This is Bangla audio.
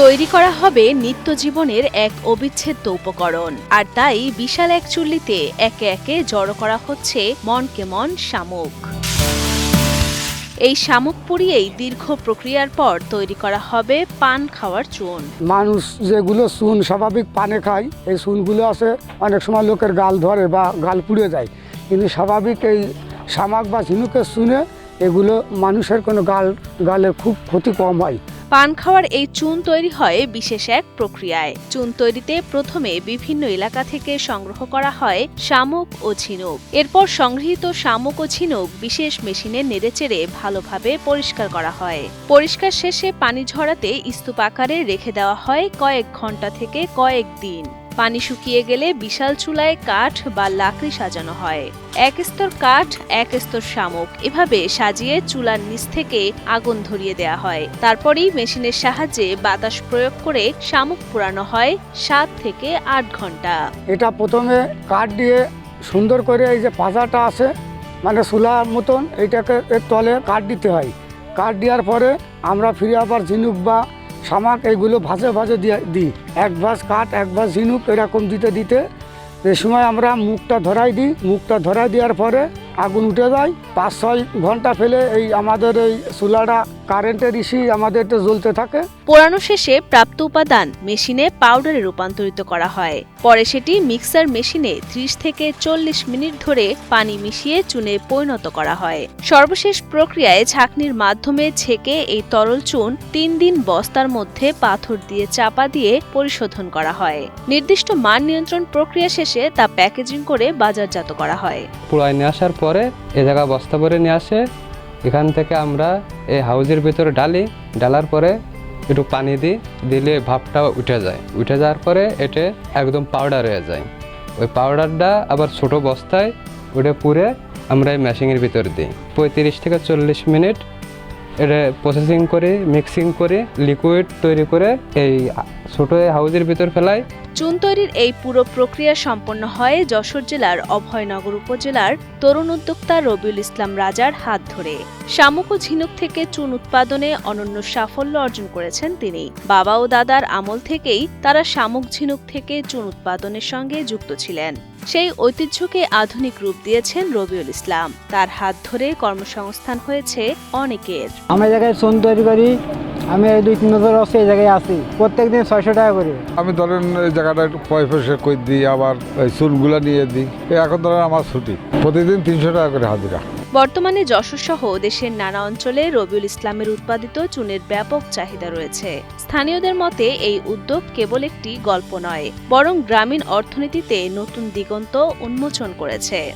তৈরি করা হবে নিত্য জীবনের এক অবিচ্ছেদ্য উপকরণ। আর তাই বিশাল এক চুল্লিতে একে একে জড়ো করা হচ্ছে মনকে মন শামুক। এই শামুক পুড়িয়েই দীর্ঘ প্রক্রিয়ার পর তৈরি করা হবে পান খাওয়ার চুন। মানুষ যেগুলো চুন স্বাভাবিক পানে খায়, এই চুনগুলো আছে অনেক সময় লোকের গাল ধরে বা গাল পুড়ে যায়। কিন্তু স্বাভাবিক এই শামাক বা ঝিনুকের চুনে এগুলো মানুষের কোনো গাল, গালে খুব ক্ষতি কম হয়। পান খাওয়ার এই চুন তৈরি হয় বিশেষ এক প্রক্রিয়ায়। চুন তৈরিতে প্রথমে বিভিন্ন এলাকা থেকে সংগ্রহ করা হয় শামুক ও ঝিনুক। এরপর সংগৃহীত শামুক ও ঝিনুক বিশেষ মেশিনে নেড়েচেড়ে ভালোভাবে পরিষ্কার করা হয়। পরিষ্কার শেষে পানি ঝরাতে স্তূপ আকারে রেখে দেওয়া হয় কয়েক ঘণ্টা থেকে কয়েক দিন। পানি শুকিয়ে গেলে বিশাল চুলায় কাঠ বা লাকড়ি সাজানো হয়। এক স্তর কাঠ, এক স্তর শামুক। এভাবে সাজিয়ে চুলার নিচ থেকে আগুন ধরিয়ে দেয়া হয়। তারপরেই মেশিনের সাহায্যে বাতাস প্রয়োগ করে শামুক পোড়ানো হয় সাত থেকে আট ঘণ্টা। এটা প্রথমে কাঠ দিয়ে সুন্দর করে এই যে পাজাটা আছে মানে চুলার মতন এটাকে এর তলে কাঠ দিতে হয়। কাঠ দেওয়ার পরে আমরা ফিরে আবার ঝিনুক বা শামাক এইগুলো ভাজে ভাজে দিয়ে দিই। এক ভাস কাঠ, এক ভাস ঝিনুক, এরকম দিতে দিতে এই সময় আমরা মুখটা ধরাই দিই। মুখটা ধরাই দেওয়ার পরে আগুন উঠে যায়। পাঁচ ছয় ঘণ্টা ফেলে এই আমাদের এই চুলাটা, কারেন্টের ইসি আমাদের জ্বলতে থাকে। পোড়ানো শেষে প্রাপ্ত উপাদান মেশিনে পাউডারে রূপান্তরিত করা হয়। পরে সেটি মিক্সার মেশিনে ত্রিশ থেকে চল্লিশ মিনিট ধরে পানি মিশিয়ে চুনে পরিণত করা হয়। সর্বশেষ প্রক্রিয়ায় ছাঁকনির মাধ্যমে ছেঁকে এই তরল চুন তিন দিন বস্তার মধ্যে পাথর দিয়ে চাপা দিয়ে পরিশোধন করা হয়। নির্দিষ্ট মান নিয়ন্ত্রণ প্রক্রিয়া শেষে তা প্যাকেজিং করে বাজারজাত করা হয়। পুড়ায় নিয়ে আসার পরে এ জায়গা বস্তা ভরে নিয়ে আসে। এখান থেকে আমরা এই হাউজের ভিতরে ডালি ডালার পরে একটু পানি দিই দিলে ভাপটা উঠে যায়। উঠে যাওয়ার পরে এটা একদম পাউডার হয়ে যায়। ওই পাউডারটা আবার ছোট বস্তায় ওটা পুরে আমরা এই মেশিনের ভিতর দিই। পঁয়ত্রিশ থেকে চল্লিশ মিনিট এটা প্রসেসিং করে মিক্সিং করে লিকুইড তৈরি করে এই ছোট এই হাউজের ভিতর ফেলাই। চুন তৈরির এই পুরো প্রক্রিয়া সম্পন্ন হয় যশোর জেলার অভয়নগর উপজেলার তরুণ উদ্যোক্তা রবিউল ইসলাম রাজার হাত ধরে। শামুক ও ঝিনুক থেকে চুন উৎপাদনে অনন্য সাফল্য অর্জন করেছেন তিনি। বাবা ও দাদার আমল থেকেই তারা শামুক ঝিনুক থেকে চুন উৎপাদনের সঙ্গে যুক্ত ছিলেন। সেই ঐতিহ্যকে আধুনিক রূপ দিয়েছেন রবিউল ইসলাম। তার হাত ধরে কর্মসংস্থান হয়েছে অনেকের। আমি এই জায়গায় সোন তৈরি করি। আমি এই দুই তিন বছর হচ্ছে এই জায়গায় আছি। প্রত্যেক দিন ছয়শো টাকা করে। আমি ধরেন এই জায়গাটা একটু পয়সা করে দিই আবার ওই চুলগুলো নিয়ে দিই। এই এখন ধরেন আমার ছুটি। প্রতিদিন তিনশো টাকা করে হাজিরা। বর্তমানে যশোর সহ দেশের নানা অঞ্চলে রবিউল ইসলামের উৎপাদিত চুনের ব্যাপক চাহিদা রয়েছে। স্থানীয়দের মতে এই উদ্যোগ কেবল একটি গল্প নয় বরং গ্রামীণ অর্থনীতিতে নতুন দিগন্ত উন্মোচন করেছে।